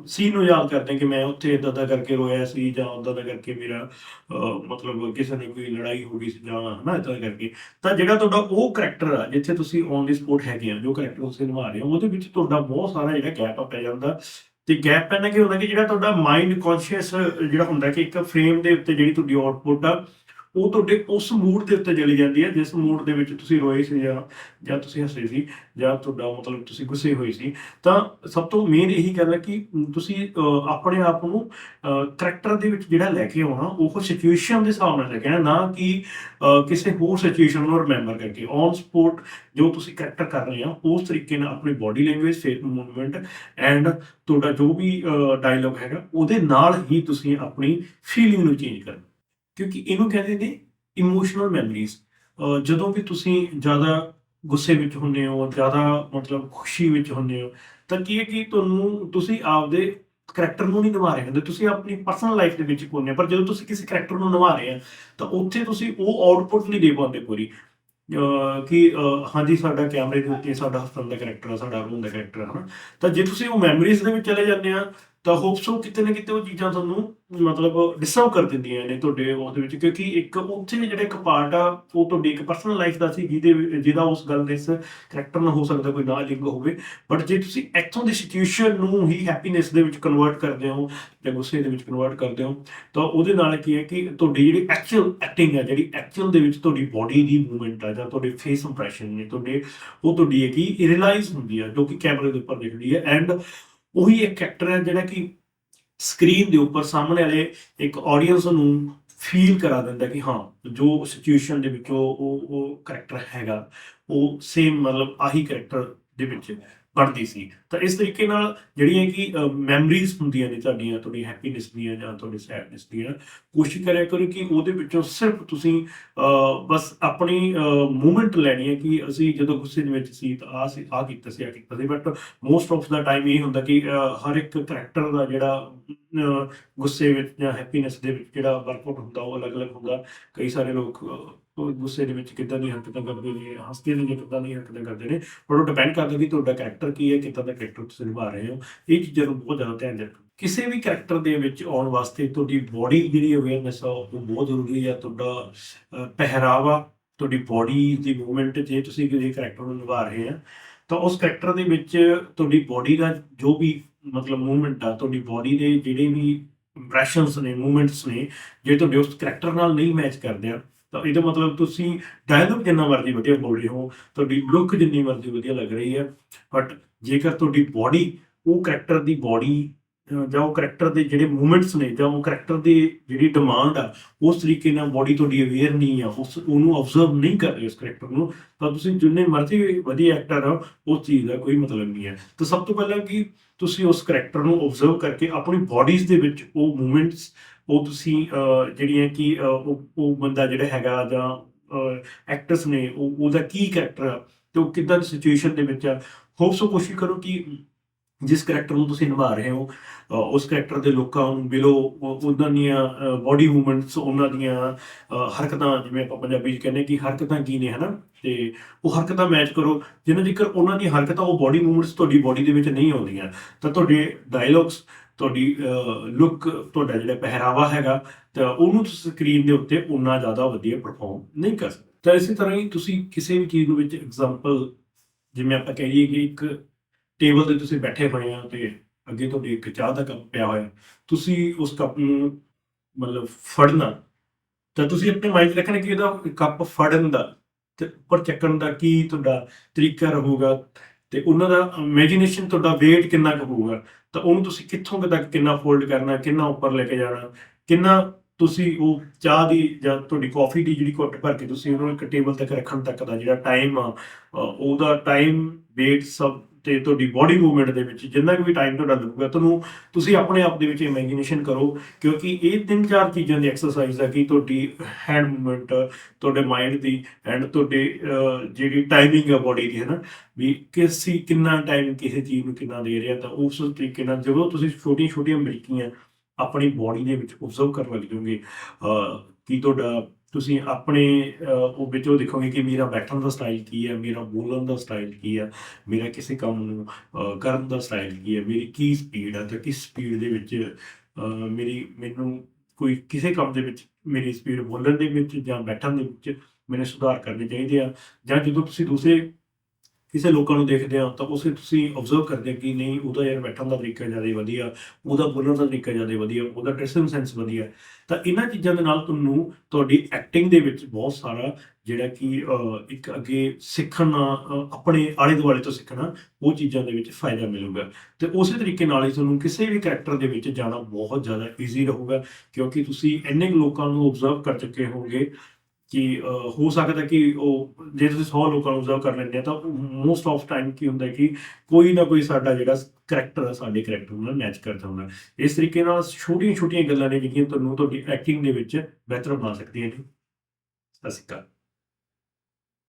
S1: ਸੀਨ ਨੂੰ ਯਾਦ ਕਰਦੇ ਕਿ ਮੈਂ ਉੱਥੇ ਇਦਾਂ ਦਾ ਕਰਕੇ ਰੋਇਆ ਸੀ ਜਾਂ ਉਦਾਂ ਦਾ ਕਰਕੇ ਮੇਰਾ ਮਤਲਬ ਕਿਸੇ ਨੇ ਕੋਈ ਲੜਾਈ ਹੋ ਗਈ ਸੀ ਜਾਂ ਹਨਾ ਇਦਾਂ ਕਰਕੇ, ਤਾਂ ਜਿਹੜਾ ਤੁਹਾਡਾ ਉਹ ਕਰੈਕਟਰ ਆ, ਜਿੱਥੇ ਤੁਸੀਂ ਔਨ ਦੀ ਸਪੋਟ ਹੈਗੇ ਆ, ਜੋ ਕਰੈਕਟਰ ਤੁਸੀਂ ਨਿਭਾ ਰਹੇ ਹੋ, ਉਹਦੇ ਵਿੱਚ ਤੁਹਾਡਾ ਬਹੁਤ ਸਾਰਾ ਜਿਹੜਾ ਗੈਪ ਆ ਪੈ ਜਾਂਦਾ। ਤੇ ਗੈਪ ਪੈਣਾ ਕੀ ਹੁੰਦਾ ਕਿ ਜਿਹੜਾ ਤੁਹਾਡਾ ਮਾਈਂਡ ਕੌਨਸ਼ੀਅਸ ਜਿਹੜਾ ਹੁੰਦਾ ਕਿ ਇੱਕ ਫਰੇਮ ਦੇ ਉੱਤੇ ਜਿਹੜੀ ਤੁਹਾਡੀ ਆਉਟਪੁੱਟ ਆ ਉਹ ਤੁਹਾਡੇ ਉਸ ਮੂਡ ਦੇ ਉੱਤੇ ਚਲੀ ਜਾਂਦੀ ਹੈ, ਜਿਸ ਮੂਡ ਦੇ ਵਿੱਚ ਤੁਸੀਂ ਰੋਏ ਸੀ ਜਾਂ ਜਾਂ ਤੁਸੀਂ ਹੱਸੇ ਸੀ, ਜਾਂ ਤੁਹਾਡਾ ਮਤਲਬ ਤੁਸੀਂ ਗੁੱਸੇ ਹੋਏ ਸੀ, ਤਾਂ ਸਭ ਤੋਂ ਮੇਨ ਇਹੀ ਗੱਲ ਹੈ ਕਿ ਤੁਸੀਂ ਆਪਣੇ ਆਪ ਨੂੰ ਕਰੈਕਟਰ ਦੇ ਵਿੱਚ ਜਿਹੜਾ ਲੈ ਕੇ ਆਉਣਾ, ਉਹ ਸਿਚੁਏਸ਼ਨ ਦੇ ਹਿਸਾਬ ਨਾਲ ਲੈ ਕੇ ਆਉਣਾ, ਨਾ ਕਿ ਕਿਸੇ ਹੋਰ ਸਿਚੁਏਸ਼ਨ ਨੂੰ ਰਿਮੈਂਬਰ ਕਰਕੇ। ਔਨ ਸਪੋਰਟ ਜੋ ਤੁਸੀਂ ਕਰੈਕਟਰ ਕਰ ਰਹੇ ਆ ਉਸ ਤਰੀਕੇ ਨਾਲ ਆਪਣੀ body language face movement and ਤੁਹਾਡਾ ਜੋ ਵੀ ਡਾਇਲੌਗ ਹੈਗਾ, ਉਹਦੇ ਨਾਲ ਹੀ ਤੁਸੀਂ ਆਪਣੀ ਫੀਲਿੰਗ ਨੂੰ ਚੇਂਜ ਕਰਨਾ। ਕਿਉਂਕਿ ਇਹਨੂੰ ਕਹਿੰਦੇ ਨੇ ਇਮੋਸ਼ਨਲ ਮੈਮਰੀਜ਼ ਜਦੋਂ ਵੀ ਤੁਸੀਂ ਜ਼ਿਆਦਾ ਗੁੱਸੇ ਵਿੱਚ ਹੁੰਦੇ ਹੋ, ਜ਼ਿਆਦਾ ਮਤਲਬ ਖੁਸ਼ੀ ਵਿੱਚ ਹੁੰਦੇ ਹੋ, ਤਾਂ ਕੀ ਹੈ ਕਿ ਤੁਹਾਨੂੰ, ਤੁਸੀਂ ਆਪਦੇ ਕਰੈਕਟਰ ਨੂੰ ਨਹੀਂ ਨਿਭਾ ਰਹੇ ਹੁੰਦੇ, ਤੁਸੀਂ ਆਪਣੀ ਪਰਸਨਲ ਲਾਈਫ ਦੇ ਵਿੱਚ ਕੋਨੇ ਪਰ ਜਦੋਂ ਤੁਸੀਂ ਕਿਸੇ ਕਰੈਕਟਰ ਨੂੰ ਨਿਭਾ ਰਹੇ ਆ, ਤਾਂ ਉੱਥੇ ਤੁਸੀਂ ਉਹ ਆਊਟਪੁੱਟ ਨਹੀਂ ਦੇ ਪਾਉਂਦੇ ਪੂਰੀ। ਅਹ ਕਿ ਹਾਂਜੀ, ਸਾਡਾ ਕੈਮਰੇ ਦੇ ਉੱਤੇ ਸਾਡਾ ਹਸਨ ਦਾ ਕਰੈਕਟਰ ਆ, ਸਾਡਾ ਅਰੁਣ ਦਾ ਕਰੈਕਟਰ ਆ, ਹਨਾ। ਤਾਂ ਜੇ ਤੁਸੀਂ ਉਹ ਮੈਮਰੀਜ਼ ਦੇ ਵਿੱਚ ਚਲੇ ਜਾਂਦੇ ਆ ਤਾਂ ਹੋਪ ਸੋ ਕਿਤੇ ਨਾ ਕਿਤੇ ਉਹ ਚੀਜ਼ਾਂ ਤੁਹਾਨੂੰ ਮਤਲਬ ਡਿਸਟਰਬ ਕਰ ਦਿੰਦੀਆਂ ਨੇ ਤੁਹਾਡੇ ਉਹਦੇ ਵਿੱਚ, ਕਿਉਂਕਿ ਇੱਕ ਉੱਥੇ ਜਿਹੜਾ ਇੱਕ ਪਾਰਟ ਆ, ਉਹ ਤੁਹਾਡੀ ਇੱਕ ਪਰਸਨਲ ਲਾਈਫ ਦਾ ਸੀ, ਜਿਹਦੇ ਜਿਹਦਾ ਉਸ ਗੱਲ ਦੇ ਇਸ ਕਰੈਕਟਰ ਨਾਲ ਹੋ ਸਕਦਾ ਕੋਈ ਨਾ ਲਿੰਕ ਹੋਵੇ। ਬਟ ਜੇ ਤੁਸੀਂ ਇੱਥੋਂ ਦੀ ਸਿਚੁਏਸ਼ਨ ਨੂੰ ਹੀ ਹੈਪੀਨੈਸ ਦੇ ਵਿੱਚ ਕਨਵਰਟ ਕਰਦੇ ਹੋ ਜਾਂ ਗੁੱਸੇ ਦੇ ਵਿੱਚ ਕਨਵਰਟ ਕਰਦੇ ਹੋ, ਤਾਂ ਉਹਦੇ ਨਾਲ ਕੀ ਹੈ ਕਿ ਤੁਹਾਡੀ ਜਿਹੜੀ ਐਕਚੁਅਲ ਐਕਟਿੰਗ ਹੈ ਜਿਹੜੀ ਐਕਚੁਅਲ ਦੇ ਵਿੱਚ ਤੁਹਾਡੀ ਬਾਡੀ ਦੀ ਮੂਵਮੈਂਟ ਆ, ਜਾਂ ਤੁਹਾਡੇ ਫੇਸ ਇੰਪ੍ਰੈਸ਼ਨ ਨੇ, ਤੁਹਾਡੇ, ਉਹ ਤੁਹਾਡੀ ਹੈ ਕਿ ਰਿਅਲਾਈਜ਼ ਹੁੰਦੀ ਆ, ਜੋ ਕਿ ਕੈਮਰੇ ਦੇ ਉੱਪਰ ਦਿਖਦੀ ਹੈ। ਐਂਡ ਉਹੀ ਇੱਕ ਐਕਟਰ ਹੈ ਜਿਹੜਾ ਕਿ ਸਕਰੀਨ ਦੇ ਉੱਪਰ ਸਾਹਮਣੇ ਵਾਲੇ ਇੱਕ ਆਡੀਅנס ਨੂੰ ਫੀਲ ਕਰਾ ਦਿੰਦਾ ਕਿ ਹਾਂ, ਜੋ ਸਿਚੁਏਸ਼ਨ ਦੇ ਵਿੱਚ ਉਹ ਉਹ ਉਹ ਕਰੈਕਟਰ ਹੈਗਾ, ਉਹ ਸੇਮ ਮਤਲਬ ਆਹੀ ਕਰੈਕਟਰ ਦੇ ਵਿੱਚ ਬਣਦੀ ਸੀ। ਤਾਂ ਇਸ ਤਰੀਕੇ ਨਾਲ ਜਿਹੜੀਆਂ ਕਿ ਮੈਮਰੀਜ਼ ਹੁੰਦੀਆਂ ਨੇ ਤੁਹਾਡੀਆਂ, ਤੁਹਾਡੀ ਹੈਪੀਨੈਸ ਦੀਆਂ ਜਾਂ ਤੁਹਾਡੀ ਸੈਡਨੈਸ ਦੀਆਂ, ਕੋਸ਼ਿਸ਼ ਕਰਿਆ ਕਰੋ ਕਿ ਉਹਦੇ ਵਿੱਚੋਂ ਸਿਰਫ ਤੁਸੀਂ ਬਸ ਆਪਣੀ ਮੂਵਮੈਂਟ ਲੈਣੀ ਹੈ ਕਿ ਅਸੀਂ ਜਦੋਂ ਗੁੱਸੇ ਦੇ ਵਿੱਚ ਸੀ ਤਾਂ ਆ ਸੀ ਆ ਕੀਤਾ ਸੀ ਆ ਕੀਤਾ ਸੀ। But most of the time ਇਹ ਹੁੰਦਾ ਕਿ ਹਰ ਇੱਕ ਕਰੈਕਟਰ ਦਾ ਜਿਹੜਾ ਗੁੱਸੇ ਵਿੱਚ ਜਾਂ ਹੈਪੀਨੈਸ ਦੇ ਵਿੱਚ ਜਿਹੜਾ ਵਰਕਆਊਟ ਹੁੰਦਾ ਉਹ ਅਲੱਗ-ਅਲੱਗ ਹੁੰਦਾ। ਕਈ ਸਾਰੇ ਲੋਕ ਉਹ ਗੁੱਸੇ ਦੇ ਵਿੱਚ ਕਿੱਦਾਂ ਦੀ ਹਰਕਤਾਂ ਕਰਦੇ ਨੇ, ਹੱਸਦੇ ਨੇ ਕਿੱਦਾਂ ਦੀ ਹਰਕਤਾਂ ਕਰਦੇ ਨੇ ਪਰ ਉਹ ਡਿਪੈਂਡ ਕਰਦਾ ਵੀ ਤੁਹਾਡਾ ਕਰੈਕਟਰ ਕੀ ਹੈ, ਕਿੱਦਾਂ ਦਾ ਕਰੈਕਟਰ ਤੁਸੀਂ ਨਿਭਾ ਰਹੇ ਹੋ। ਇਹ ਚੀਜ਼ਾਂ ਨੂੰ ਬਹੁਤ ਜ਼ਿਆਦਾ ਧਿਆਨ ਰੱਖੋ ਕਿਸੇ ਵੀ ਕਰੈਕਟਰ ਦੇ ਵਿੱਚ ਆਉਣ ਵਾਸਤੇ ਤੁਹਾਡੀ ਬਾਡੀ ਜਿਹੜੀ ਅਵੇਅਰਨੈਸ ਆ, ਉਹ ਬਹੁਤ ਜ਼ਰੂਰੀ ਹੈ ਤੁਹਾਡਾ ਪਹਿਰਾਵਾ, ਤੁਹਾਡੀ ਬਾਡੀ ਦੀ ਮੂਵਮੈਂਟ ਜੇ ਤੁਸੀਂ ਕਿਸੇ ਕਰੈਕਟਰ ਨੂੰ ਨਿਭਾ ਰਹੇ ਆ, ਤਾਂ ਉਸ ਕਰੈਕਟਰ ਦੇ ਵਿੱਚ ਤੁਹਾਡੀ ਬਾਡੀ ਦਾ ਜੋ ਵੀ ਮਤਲਬ ਮੂਵਮੈਂਟ ਆ, ਤੁਹਾਡੀ ਬਾਡੀ ਦੇ ਜਿਹੜੇ ਵੀ ਇੰਪ੍ਰੈਸ਼ਨਸ ਨੇ ਮੂਵਮੈਂਟਸ ਨੇ, ਜੇ ਤੁਹਾਡੇ ਉਸ ਕਰੈਕਟਰ ਨਾਲ ਨਹੀਂ ਮੈਚ ਕਰਦੇ ਆ ਤਾਂ ਇਹਦਾ ਮਤਲਬ ਤੁਸੀਂ ਡਾਇਲੋਗ ਜਿੰਨਾ ਮਰਜ਼ੀ ਵਧੀਆ ਬੋਲ ਰਹੇ ਹੋ, ਤੁਹਾਡੀ ਲੁੱਕ ਜਿੰਨੀ ਮਰਜ਼ੀ ਵਧੀਆ ਲੱਗ ਰਹੀ ਹੈ ਬਟ ਜੇਕਰ ਤੁਹਾਡੀ ਬਾਡੀ ਉਹ ਕਰੈਕਟਰ ਦੀ ਬਾਡੀ ਜਾਂ ਉਹ ਕਰੈਕਟਰ ਦੇ ਜਿਹੜੇ ਮੂਵਮੈਂਟਸ ਨੇ, ਜਾਂ ਉਹ ਕਰੈਕਟਰ ਦੀ ਜਿਹੜੀ ਡਿਮਾਂਡ ਆ, ਉਸ ਤਰੀਕੇ ਨਾਲ ਬਾਡੀ ਤੁਹਾਡੀ ਅਵੇਅਰ ਨਹੀਂ ਆ, ਉਸ, ਉਹਨੂੰ ਆਬਜ਼ਰਵ ਨਹੀਂ ਕਰ ਰਹੇ ਉਸ ਕਰੈਕਟਰ ਨੂੰ, ਤਾਂ ਤੁਸੀਂ ਜਿੰਨੇ ਮਰਜ਼ੀ ਵਧੀਆ ਐਕਟਰ ਹੋ ਉਸ ਚੀਜ਼ ਦਾ ਕੋਈ ਮਤਲਬ ਨਹੀਂ ਹੈ। ਤਾਂ ਸਭ ਤੋਂ ਪਹਿਲਾਂ ਕਿ ਤੁਸੀਂ ਉਸ ਕਰੈਕਟਰ ਨੂੰ ਆਬਜ਼ਰਵ ਕਰਕੇ ਆਪਣੀ ਬਾਡੀਜ਼ ਦੇ ਵਿੱਚ ਉਹ ਮੂਵਮੈਂਟਸ ਉਹ ਤੁਸੀਂ ਜਿਹੜੀਆਂ ਕਿ ਉਹ ਉਹ ਬੰਦਾ ਜਿਹੜਾ ਹੈਗਾ ਜਾਂ ਐਕਟਰਸ ਨੇ, ਉਹ, ਉਹਦਾ ਕੀ ਕਰੈਕਟਰ ਆ ਤੇ ਉਹ ਕਿੱਦਾਂ ਦੀ ਸਿਚੁਏਸ਼ਨ ਦੇ ਵਿੱਚ ਆ। ਹੋਪ ਕੋਸ਼ਿਸ਼ ਕਰੋ ਕਿ ਜਿਸ ਕਰੈਕਟਰ ਨੂੰ ਤੁਸੀਂ ਨਿਭਾ ਰਹੇ ਹੋ ਉਸ ਕਰੈਕਟਰ ਦੇ ਲੋਕਾਂ ਨੂੰ ਮਿਲੋ ਉਹਨਾਂ ਦੀਆਂ ਬਾਡੀ ਮੂਵਮੈਂਟਸ ਉਹਨਾਂ ਦੀਆਂ ਹਰਕਤਾਂ, ਜਿਵੇਂ ਆਪਾਂ ਪੰਜਾਬੀ ਚ ਕਹਿੰਦੇ ਕਿ ਹਰਕਤਾਂ ਕੀ ਨੇ, ਹਨਾ? ਤੇ ਉਹ ਹਰਕਤਾਂ ਮੈਚ ਕਰੋ, ਜਿੰਨਾ ਜੇਕਰ ਉਹਨਾਂ ਦੀ ਹਰਕਤਾਂ, ਉਹ ਬਾਡੀ ਮੂਵਮੈਂਟਸ ਤੁਹਾਡੀ ਬਾਡੀ ਦੇ ਵਿੱਚ ਨਹੀਂ ਆਉਂਦੀਆਂ। ਤਾਂ ਤੁਹਾਡੇ ਡਾਇਲੌਗਸ ਤੁਹਾਡੀ ਲੁੱਕ ਤੁਹਾਡਾ ਜਿਹੜਾ ਪਹਿਰਾਵਾ ਹੈਗਾ, ਤਾਂ ਉਹਨੂੰ ਤੁਸੀਂ ਸਕਰੀਨ ਦੇ ਉੱਤੇ ਉਨਾ ਜ਼ਿਆਦਾ ਵਧੀਆ ਪਰਫਾਰਮ ਨਹੀਂ ਕਰ ਸਕਦੇ। ਤਾਂ ਇਸੇ ਤਰ੍ਹਾਂ ਹੀ ਤੁਸੀਂ ਕਿਸੇ ਵੀ ਚੀਜ਼ ਨੂੰ ਵਿੱਚ ਐਗਜ਼ਾਮਪਲ ਜਿਵੇਂ ਆਪਾਂ ਕਹੀਏ ਕਿ ਇੱਕ ਟੇਬਲ ਤੇ ਤੁਸੀਂ ਬੈਠੇ ਹੋਏ ਆ ਤੇ ਅੱਗੇ ਤੁਹਾਡੇ ਇੱਕ ਚਾਹ ਦਾ ਕੱਪ ਪਿਆ ਹੋਇਆ, ਤੁਸੀਂ ਉਸ ਕੱਪ ਨੂੰ ਮਤਲਬ ਫੜਨਾ, ਤਾਂ ਤੁਸੀਂ ਆਪਣੇ ਮਾਈਂਡ 'ਚ ਰੱਖਣਾ ਕਿ ਇਹਦਾ ਕੱਪ ਫੜਨ ਦਾ ਤੇ ਉੱਪਰ ਚੱਕਣ ਦਾ ਕੀ ਤੁਹਾਡਾ ਤਰੀਕਾ ਰਹੂਗਾ। ਤੇ ਉਹਨਾਂ ਦਾ ਇਮੇਜਿਨੇਸ਼ਨ ਤੁਹਾਡਾ weight ਕਿੰਨਾ ਕੁ ਹੋਊਗਾ, ਤਾਂ ਉਹਨੂੰ ਤੁਸੀਂ ਕਿੱਥੋਂ ਕੁ ਤੱਕ ਕਿੰਨਾ ਫੋਲਡ ਕਰਨਾ, ਕਿੰਨਾ ਉੱਪਰ ਲੈ ਕੇ ਜਾਣਾ, ਕਿੰਨਾ ਤੁਸੀਂ ਉਹ ਚਾਹ ਦੀ ਜਾਂ ਤੁਹਾਡੀ ਕਾਫੀ ਦੀ ਜਿਹੜੀ ਕੁੱਟ ਭਰ ਕੇ ਤੁਸੀਂ ਉਹਨੂੰ ਇੱਕ ਟੇਬਲ ਤੱਕ ਰੱਖਣ ਤੱਕ ਦਾ ਜਿਹੜਾ ਟਾਈਮ ਆ ਉਹਦਾ ਟਾਈਮ weight ਸਭ ਤੇ ਤੁਹਾਡੀ ਬਾਡੀ ਮੂਵਮੈਂਟ ਦੇ ਵਿੱਚ ਜਿੰਨਾ ਕੁ ਵੀ ਟਾਈਮ ਤੁਹਾਡਾ ਲੱਗੂਗਾ, ਤੁਹਾਨੂੰ ਤੁਸੀਂ ਆਪਣੇ ਆਪ ਦੇ ਵਿੱਚ ਇਮੇਜਿਨੇਸ਼ਨ ਕਰੋ, ਕਿਉਂਕਿ ਇਹ ਤਿੰਨ ਚਾਰ ਚੀਜ਼ਾਂ ਦੀ ਐਕਸਰਸਾਈਜ਼ ਆ ਕਿ ਤੁਹਾਡੀ ਹੈਂਡ ਮੂਵਮੈਂਟ ਤੁਹਾਡੇ ਮਾਈਂਡ ਦੀ ਐਂਡ ਤੁਹਾਡੇ ਜਿਹੜੀ ਟਾਈਮਿੰਗ ਆ ਬਾਡੀ ਦੀ ਹੈ ਨਾ ਵੀ ਕਿਸੇ, ਕਿੰਨਾ ਟਾਈਮ ਕਿਸੇ ਚੀਜ਼ ਨੂੰ ਕਿੰਨਾ ਦੇ ਰਿਹਾ, ਤਾਂ ਉਸ ਤਰੀਕੇ ਨਾਲ ਜਦੋਂ ਤੁਸੀਂ ਛੋਟੀਆਂ ਛੋਟੀਆਂ ਬਰੀਕੀਆਂ ਆਪਣੀ ਬਾਡੀ ਦੇ ਵਿੱਚ ਆਬਜ਼ਰਵ ਕਰਨ ਲੱਗ ਜਾਓਗੇ ਕਿ ਤੁਹਾਡਾ ਤੁਸੀਂ ਆਪਣੇ ਉਹ ਵਿੱਚੋਂ ਦੇਖੋਗੇ ਕਿ ਮੇਰਾ ਬੈਠਣ ਦਾ ਸਟਾਈਲ ਕੀ ਹੈ, ਮੇਰਾ ਬੋਲਣ ਦਾ ਸਟਾਈਲ ਕੀ ਹੈ, ਮੇਰਾ ਕਿਸੇ ਕੰਮ ਨੂੰ ਕਰਨ ਦਾ ਸਟਾਈਲ ਕੀ ਹੈ, ਮੇਰੀ ਕੀ ਸਪੀਡ ਹੈ ਤੇ ਕਿਸ ਸਪੀਡ ਦੇ ਵਿੱਚ ਮੇਰੀ, ਮੈਨੂੰ ਕੋਈ ਕਿਸੇ ਕੰਮ ਦੇ ਵਿੱਚ ਮੇਰੀ ਸਪੀਡ ਬੋਲਣ ਦੇ ਵਿੱਚ ਜਾਂ ਬੈਠਣ ਦੇ ਵਿੱਚ ਮੈਨੂੰ ਸੁਧਾਰ ਕਰਨੇ ਚਾਹੀਦੇ ਆ। ਜਾਂ ਜਦੋਂ ਤੁਸੀਂ ਦੂਸਰੇ ਕਿਸੇ ਲੋਕਾਂ ਨੂੰ ਦੇਖਦੇ ਆ ਤਾਂ ਉਸੇ ਤੁਸੀਂ ਆਬਜ਼ਰਵ ਕਰਦੇ ਕਿ ਨਹੀਂ ਉਹਦਾ ਯਾਰ ਬੈਠਣ ਦਾ ਤਰੀਕਾ ਜ਼ਿਆਦਾ ਵਧੀਆ ਉਹਦਾ ਬੋਲਣ ਦਾ ਤਰੀਕਾ ਜ਼ਿਆਦਾ ਵਧੀਆ ਉਹਦਾ ਡਰੈਸਿੰਗ ਸੈਂਸ ਵਧੀਆ। ਤਾਂ ਇਹਨਾਂ ਚੀਜ਼ਾਂ ਦੇ ਨਾਲ ਤੁਹਾਨੂੰ ਤੁਹਾਡੀ ਐਕਟਿੰਗ ਦੇ ਵਿੱਚ ਬਹੁਤ ਸਾਰਾ ਜਿਹੜਾ ਕਿ ਇੱਕ ਅੱਗੇ ਸਿੱਖਣਾ ਅਹ, ਆਪਣੇ ਆਲੇ ਦੁਆਲੇ ਤੋਂ ਸਿੱਖਣਾ ਉਹ ਚੀਜ਼ਾਂ ਦੇ ਵਿੱਚ ਫਾਇਦਾ ਮਿਲੂਗਾ। ਤੇ ਉਸੇ ਤਰੀਕੇ ਨਾਲ ਹੀ ਤੁਹਾਨੂੰ ਕਿਸੇ ਵੀ ਕੈਰੈਕਟਰ ਦੇ ਵਿੱਚ ਜਾਣਾ ਬਹੁਤ ਜ਼ਿਆਦਾ ਈਜ਼ੀ ਰਹੂਗਾ ਕਿਉਂਕਿ ਤੁਸੀਂ ਇੰਨੇ ਲੋਕਾਂ ਨੂੰ ਆਬਜ਼ਰਵ ਕਰ ਚੁੱਕੇ ਹੋਗੇ ਕਿ ਹੋ ਸਕਦਾ ਕਿ ਉਹ, ਜੇ ਤੁਸੀਂ 100 ਲੋਕਾਂ ਨੂੰ ਆਬਜ਼ਰਵ ਕਰ ਲੈਂਦੇ ਆ, ਤਾਂ ਮੋਸਟ ਆਫ ਟਾਈਮ ਕੀ ਹੁੰਦਾ ਕਿ ਕੋਈ ਨਾ ਕੋਈ ਸਾਡਾ ਜਿਹੜਾ ਕਰੈਕਟਰ ਹੈ ਸਾਡੇ ਕਰੈਕਟਰ ਨਾਲ ਮੈਚ ਕਰਦਾ ਹੁੰਦਾ। ਇਸ ਤਰੀਕੇ ਨਾਲ ਛੋਟੀਆਂ ਛੋਟੀਆਂ ਗੱਲਾਂ ਨੇ ਜਿਹੜੀਆਂ ਤੁਹਾਨੂੰ ਤੁਹਾਡੀ ਐਕਟਿੰਗ ਦੇ ਵਿੱਚ ਬਿਹਤਰ ਬਣਾ ਸਕਦੀਆਂ ਨੇ। ਸਤਿ ਸ਼੍ਰੀ ਅਕਾਲ।